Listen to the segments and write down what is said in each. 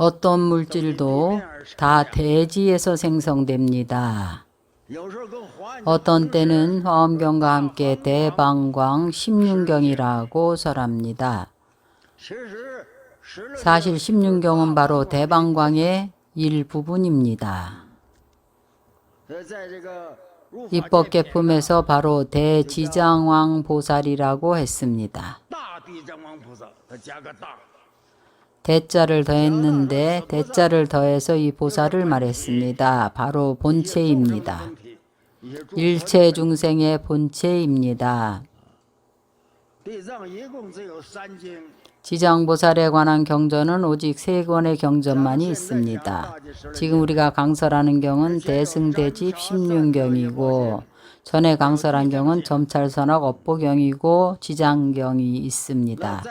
어떤 물질도 다 대지에서 생성됩니다. 어떤 때는 화엄경과 함께 대방광 십륜경이라고 설합니다. 사실 십륜경은 바로 대방광의 일부분입니다. 입법계품에서 바로 대지장왕 보살이라고 했습니다. 대자를 더했는데 대자를 더해서 이 보살을 말했습니다. 바로 본체입니다. 일체 중생의 본체입니다. 지장보살에 관한 경전은 오직 세 권의 경전만이 있습니다. 지금 우리가 강설하는 경은 대승대집 16경이고 전에 강설한 경은 점찰선악 업보경이고 지장경이 있습니다.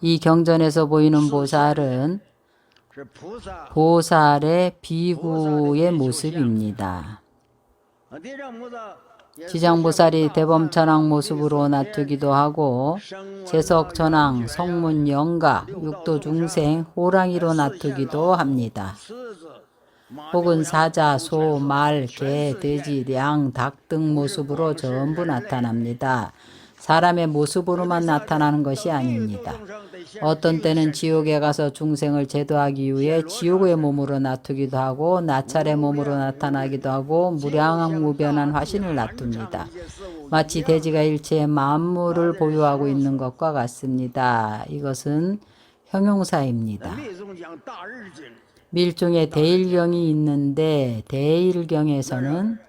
이 경전에서 보이는 보살은 보살의 비구의 모습입니다. 지장보살이 대범천왕 모습으로 놔두기도 하고 재석천왕, 성문영가, 육도중생, 호랑이로 놔두기도 합니다. 혹은 사자, 소, 말, 개, 돼지, 양, 닭 등 모습으로 전부 나타납니다. 사람의 모습으로만 나타나는 것이 아닙니다. 어떤 때는 지옥에 가서 중생을 제도하기 위해 지옥의 몸으로 나투기도 하고 나찰의 몸으로 나타나기도 하고 무량무변한 화신을 놔둡니다. 마치 대지가 일체의 만물을 보유하고 있는 것과 같습니다. 이것은 형용사입니다. 밀종의 대일경이 있는데 대일경에서는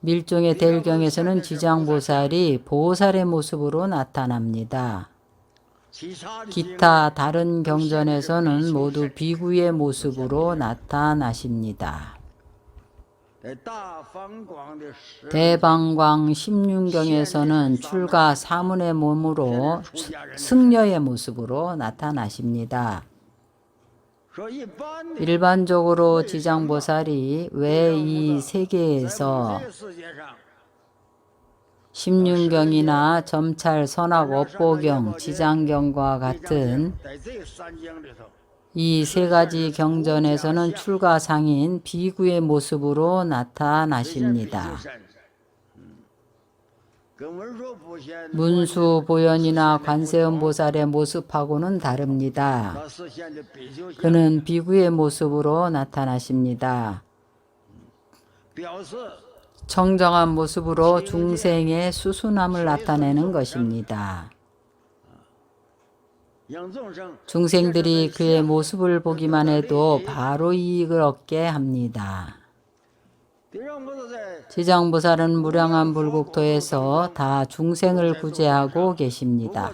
밀종의 대일경에서는 지장보살이 보살의 모습으로 나타납니다. 기타 다른 경전에서는 모두 비구의 모습으로 나타나십니다. 대방광 16경에서는 출가 사문의 몸으로 승려의 모습으로 나타나십니다. 일반적으로 지장보살이 왜 이 세계에서 심륜경이나 점찰 선악 업보경, 지장경과 같은 이 세 가지 경전에서는 출가상인 비구의 모습으로 나타나십니다. 문수 보현이나 관세음보살의 모습하고는 다릅니다. 그는 비구의 모습으로 나타나십니다. 청정한 모습으로 중생의 수순함을 나타내는 것입니다. 중생들이 그의 모습을 보기만 해도 바로 이익을 얻게 합니다. 지장보살은 무량한 불국토에서 다 중생을 구제하고 계십니다.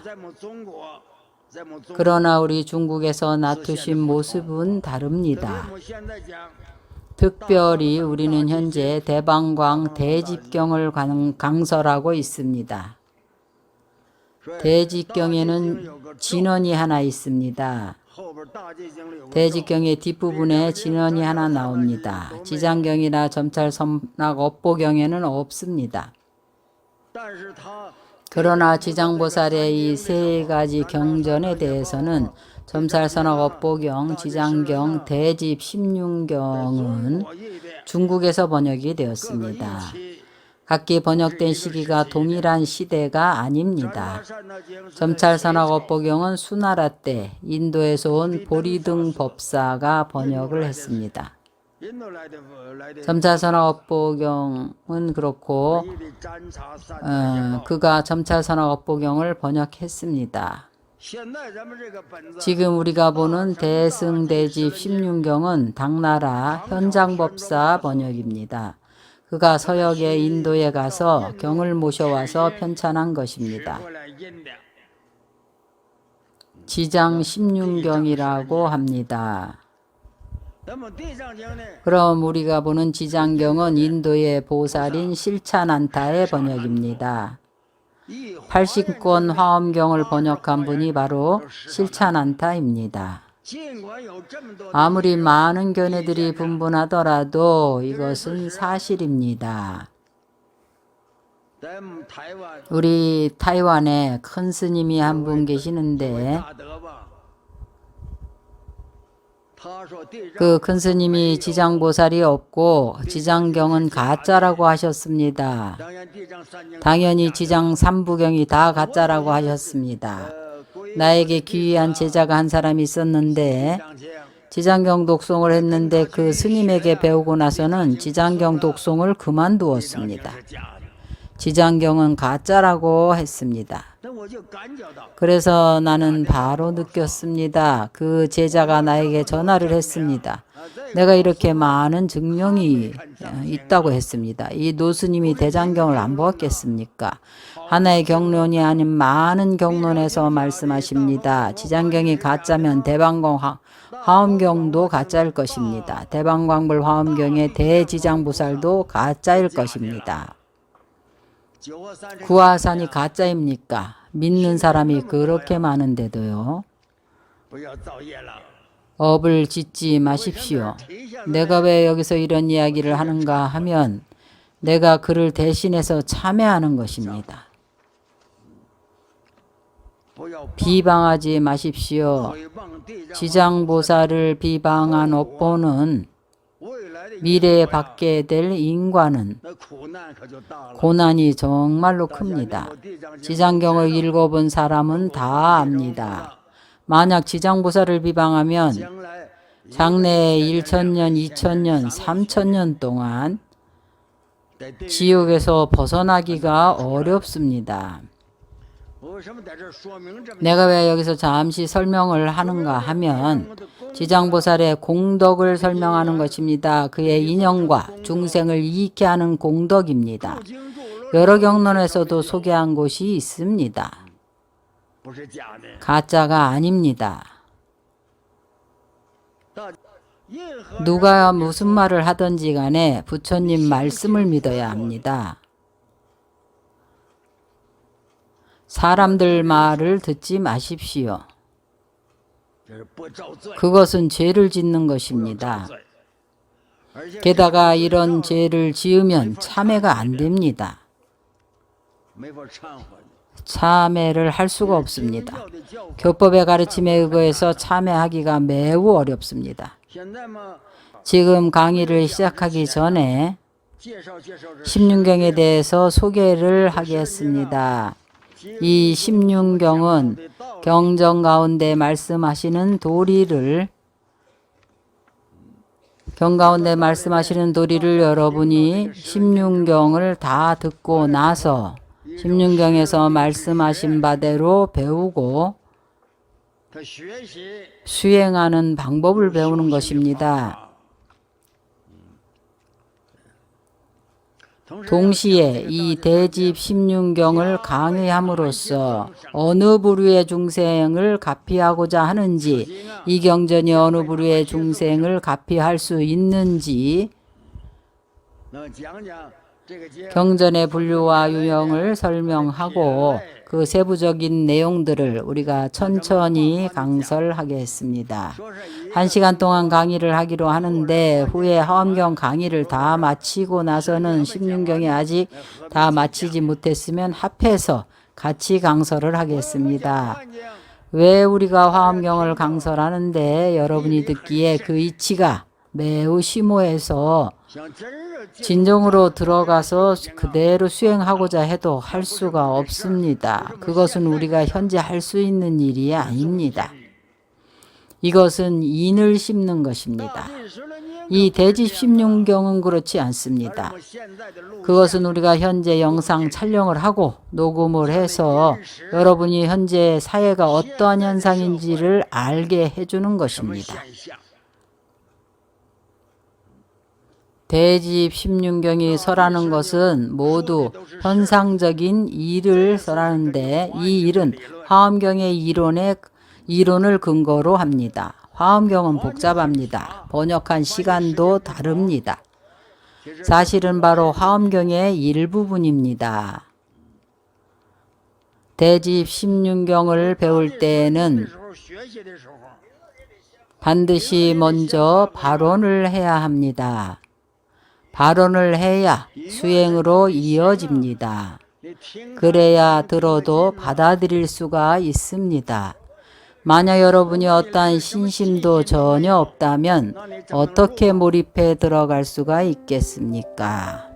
그러나 우리 중국에서 나투신 모습은 다릅니다. 특별히 우리는 현재 대방광 대집경을 강설하고 있습니다. 대집경에는 진원이 하나 있습니다. 대지경의 뒷부분에 진원이 하나 나옵니다. 지장경이나 점찰 섬락 업보경에는 없습니다. 그러나 지장보살의 이 세 가지 경전에 대해서는 점살선악 업보경, 지장경, 대집 16경은 중국에서 번역이 되었습니다. 각기 번역된 시기가 동일한 시대가 아닙니다. 점찰선하고 복용은 수나라 때 인도에서 온 보리 등 법사가 번역을 했습니다. 점찰선화업보경은 그렇고 어, 그가 점찰선화업보경을 번역했습니다. 지금 우리가 보는 대승대집 16경은 당나라 현장법사 번역입니다. 그가 서역의 인도에 가서 경을 모셔와서 편찬한 것입니다. 지장 16경이라고 합니다. 그럼 우리가 보는 지장경은 인도의 보살인 실차난타의 번역입니다. 80권 화엄경을 번역한 분이 바로 실차난타입니다. 아무리 많은 견해들이 분분하더라도 이것은 사실입니다. 우리 타이완에 큰 스님이 한 분 계시는데 그 큰 스님이 지장보살이 없고 지장경은 가짜라고 하셨습니다. 당연히 지장 삼부경이 다 가짜라고 하셨습니다. 나에게 귀한 제자가 한 사람이 있었는데 지장경 독송을 했는데 그 스님에게 배우고 나서는 지장경 독송을 그만두었습니다. 지장경은 가짜라고 했습니다. 그래서 나는 바로 느꼈습니다. 그 제자가 나에게 전화를 했습니다. 내가 이렇게 많은 증명이 있다고 했습니다. 이 노스님이 대장경을 안 보았겠습니까? 하나의 경론이 아닌 많은 경론에서 말씀하십니다. 지장경이 가짜면 대방공 하, 화엄경도 가짜일 것입니다. 대방광불 화엄경의 대지장보살도 가짜일 것입니다. 구하산이 가짜입니까? 믿는 사람이 그렇게 많은데도요. 업을 짓지 마십시오. 내가 왜 여기서 이런 이야기를 하는가 하면 내가 그를 대신해서 참여하는 것입니다. 비방하지 마십시오. 지장보살을 비방한 업보는 미래에 받게 될 인과는 고난이 정말로 큽니다. 지장경을 읽어본 사람은 다 압니다. 만약 지장보살을 비방하면 장래에 1천년, 2천년, 3천년 동안 지옥에서 벗어나기가 어렵습니다. 내가 왜 여기서 잠시 설명을 하는가 하면 지장보살의 공덕을 설명하는 것입니다. 그의 인형과 중생을 이익케 하는 공덕입니다. 여러 경론에서도 소개한 곳이 있습니다. 가짜가 아닙니다. 누가 무슨 말을 하든지 간에 부처님 말씀을 믿어야 합니다. 사람들 말을 듣지 마십시오. 그것은 죄를 짓는 것입니다. 게다가 이런 죄를 지으면 참회가 안 됩니다. 참회를 할 수가 없습니다. 교법의 가르침에 의거해서 참회하기가 매우 어렵습니다. 지금 강의를 시작하기 전에 16경에 대해서 소개를 하겠습니다. 이 16경은 경전 가운데 말씀하시는 도리를 경 가운데 말씀하시는 도리를 여러분이 16경을 다 듣고 나서 16경에서 말씀하신 바대로 배우고 수행하는 방법을 배우는 것입니다. 동시에 이 대집 16경을 강의함으로써 어느 부류의 중생을 가피하고자 하는지 이 경전이 어느 부류의 중생을 가피할 수 있는지 경전의 분류와 유형을 설명하고 그 세부적인 내용들을 우리가 천천히 강설하겠습니다. 한 시간 동안 강의를 하기로 하는데 후에 화엄경 강의를 다 마치고 나서는 16경에 아직 다 마치지 못했으면 합해서 같이 강설을 하겠습니다. 왜 우리가 화엄경을 강설하는데 여러분이 듣기에 그 이치가 매우 심오해서 진정으로 들어가서 그대로 수행하고자 해도 할 수가 없습니다. 그것은 우리가 현재 할 수 있는 일이 아닙니다. 이것은 인을 심는 것입니다. 이 대집 16경은 그렇지 않습니다. 그것은 우리가 현재 영상 촬영을 하고 녹음을 해서 여러분이 현재 사회가 어떠한 현상인지를 알게 해주는 것입니다. 대집 16경이 서라는 것은 모두 현상적인 일을 서라는데 이 일은 화엄경의 이론에 이론을 근거로 합니다. 화엄경은 복잡합니다. 번역한 시간도 다릅니다. 사실은 바로 화엄경의 일부분입니다. 대집 16경을 배울 때에는 반드시 먼저 발언을 해야 합니다. 발언을 해야 수행으로 이어집니다. 그래야 들어도 받아들일 수가 있습니다. 만약 여러분이 어떠한 신심도 전혀 없다면 어떻게 몰입해 들어갈 수가 있겠습니까?